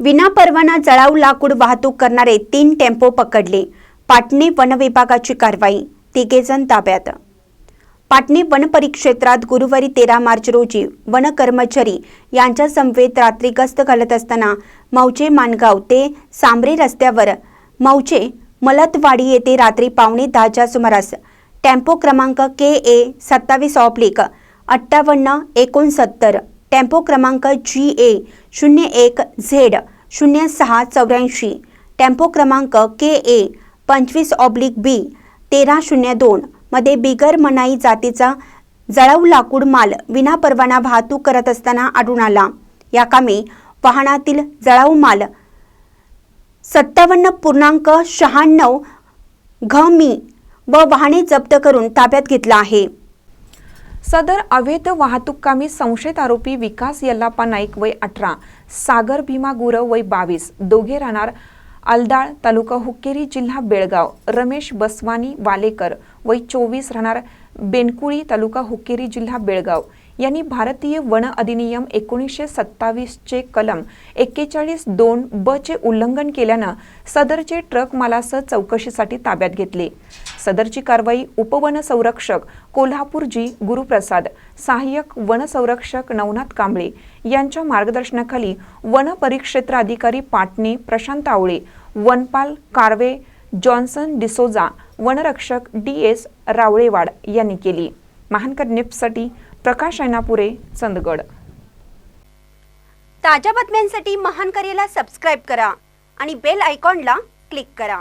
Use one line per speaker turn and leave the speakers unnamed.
विनापरवाना जळाऊ लाकूड वाहतूक करणारे तीन टेम्पो पकडले. पाटणे वनविभागाची कारवाई तिघेजण ताब्यात. पाटणे वन परिक्षेत्रात गुरुवारी तेरा मार्च रोजी वन कर्मचारी यांच्या समवेत रात्री गस्त घालत असताना मौजे माणगाव ते सांबरे रस्त्यावर मौजे मलतवाडी येथे रात्री पावणे दहाच्या सुमारास टेम्पो क्रमांक के ए सत्तावीस ऑब्लिक अठ्ठावन्न एकोणसत्तर टेम्पो क्रमांक जी ए शून्य एक झेड शून्य सहा चौऱ्याऐंशी. टेम्पो क्रमांक के ए पंचवीस ऑब्लिक बी तेरा शून्य दोन मध्ये बिगर मनाई जातीचा जळाऊ लाकूड माल विनापरवाना वाहतूक करत असताना आढळून आला. या कामी वाहनातील जळाऊ माल सत्तावन्न पूर्णांक शहाण्णव घ मी व वाहने जप्त करून ताब्यात घेतला आहे.
सदर अवैध वाहतूककामी संशयित आरोपी विकास यल्लाप्पा नाईक वय अठरा सागर भीमा गुरव वय बावीस दोघे राहणार अलदाळ तालुका हुक्केरी जिल्हा बेळगाव रमेश बसवानी वालेकर वय चोवीस राहणार बेनकुळी तालुका हुक्केरी जिल्हा बेळगाव. यांनी भारतीय वन अधिनियम एकोणीसशे सत्तावीसचे कलम एक्केचाळीस दोन ब चे उल्लंघन केल्यानं सदरचे ट्रक मालासह चौकशीसाठी ताब्यात घेतले. सदरची कारवाई उपवन संरक्षक कोल्हापूर जी गुरुप्रसाद सहाय्यक वनसंरक्षक नवनाथ कांबळे यांच्या मार्गदर्शनाखाली वन परिक्षेत्र अधिकारी पाटणे प्रशांत आवळे वनपाल कारवे जॉन्सन डिसोजा वनरक्षक डी एस रावळेवाड यांनी केली. महानकर निप्ससाठी प्रकाश ऐनापुरे चंदगड.
ताज्या बातम्यांसाठी महान करेला सबस्क्राईब करा आणि बेल आयकॉनला क्लिक करा.